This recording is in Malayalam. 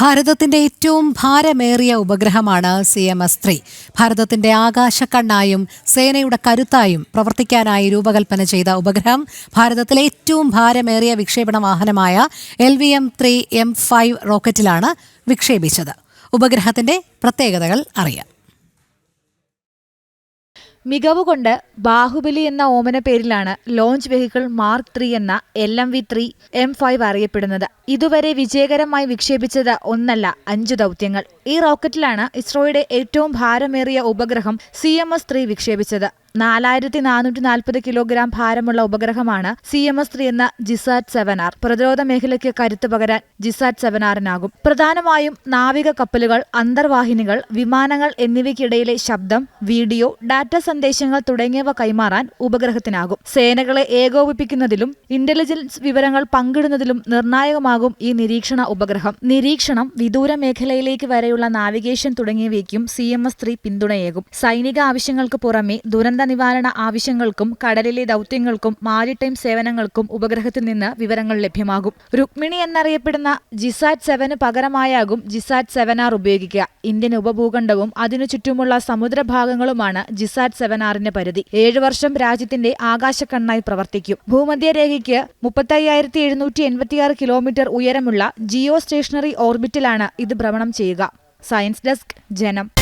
ഭാരതത്തിന്റെ ഏറ്റവും ഭാരമേറിയ ഉപഗ്രഹമാണ് സി എം എസ് ത്രീ. ഭാരതത്തിന്റെ ആകാശക്കണ്ണായും സേനയുടെ കരുത്തായും പ്രവർത്തിക്കാനായി രൂപകൽപ്പന ചെയ്ത ഉപഗ്രഹം ഭാരതത്തിലെ ഏറ്റവും ഭാരമേറിയ വിക്ഷേപണ വാഹനമായ L V M three M five റോക്കറ്റിലാണ് വിക്ഷേപിച്ചത്. ഉപഗ്രഹത്തിന്റെ പ്രത്യേകതകൾ അറിയാം. മികവ് കൊണ്ട് ബാഹുബലി എന്ന ഓമന പേരിലാണ് ലോഞ്ച് വെഹിക്കിൾ മാർക്ക് ത്രീ എന്ന L M V three M five അറിയപ്പെടുന്നത്. ഇതുവരെ വിജയകരമായി വിക്ഷേപിച്ചത് ഒന്നല്ല അഞ്ചു ദൗത്യങ്ങൾ. ഈ റോക്കറ്റിലാണ് ഇസ്രോയുടെ ഏറ്റവും ഭാരമേറിയ ഉപഗ്രഹം സി എം എസ് ത്രീ വിക്ഷേപിച്ചത്. നാലായിരത്തി നാനൂറ്റി നാൽപ്പത് കിലോഗ്രാം ഭാരമുള്ള ഉപഗ്രഹമാണ് സി എം എസ് ത്രീ എന്ന ജിസാറ്റ് സെവൻ ആർ. പ്രതിരോധ മേഖലയ്ക്ക് കരുത്ത് പകരാൻ ജിസാറ്റ് സെവൻ ആറിനാകും. പ്രധാനമായും നാവിക കപ്പലുകൾ അന്തർവാഹിനികൾ വിമാനങ്ങൾ എന്നിവയ്ക്കിടയിലെ ശബ്ദം വീഡിയോ ഡാറ്റ സന്ദേശങ്ങൾ തുടങ്ങിയവ കൈമാറാൻ ഉപഗ്രഹത്തിനാകും. സേനകളെ ഏകോപിപ്പിക്കുന്നതിലും ഇന്റലിജൻസ് വിവരങ്ങൾ പങ്കിടുന്നതിലും നിർണായകമാകും ഈ നിരീക്ഷണ ഉപഗ്രഹം. നിരീക്ഷണം വിദൂര മേഖലയിലേക്ക് വരെയുള്ള നാവിഗേഷൻ തുടങ്ങിയവയ്ക്കും സി എം എസ് ത്രീ പിന്തുണയേകും. സൈനിക ആവശ്യങ്ങൾക്ക് പുറമെ ദുരന്ത നിവാരണ ആവശ്യങ്ങൾക്കും കടലിലെ ദൗത്യങ്ങൾക്കും മാരിടൈം സേവനങ്ങൾക്കും ഉപഗ്രഹത്തിൽ നിന്ന് വിവരങ്ങൾ ലഭ്യമാകും. രുക്മിണി എന്നറിയപ്പെടുന്ന ജിസാറ്റ് സെവന് പകരമായാകും ജിസാറ്റ് സെവൻ ആർ ഉപയോഗിക്കുക. ഇന്ത്യൻ ഉപഭൂഖണ്ഡവും അതിനു ചുറ്റുമുള്ള സമുദ്രഭാഗങ്ങളുമാണ് ജിസാറ്റ് സെവൻ ആറിന്റെ പരിധി. ഏഴു വർഷം രാജ്യത്തിന്റെ ആകാശക്കണ്ണായി പ്രവർത്തിക്കും. ഭൂമധ്യരേഖയ്ക്ക് മുപ്പത്തയ്യായിരത്തി എഴുന്നൂറ്റി എൺപത്തിയാറ് കിലോമീറ്റർ ഉയരമുള്ള ജിയോ സ്റ്റേഷണറി ഓർബിറ്റിലാണ് ഇത് ഭ്രമണം ചെയ്യുക. സയൻസ് ഡെസ്ക് ജനം.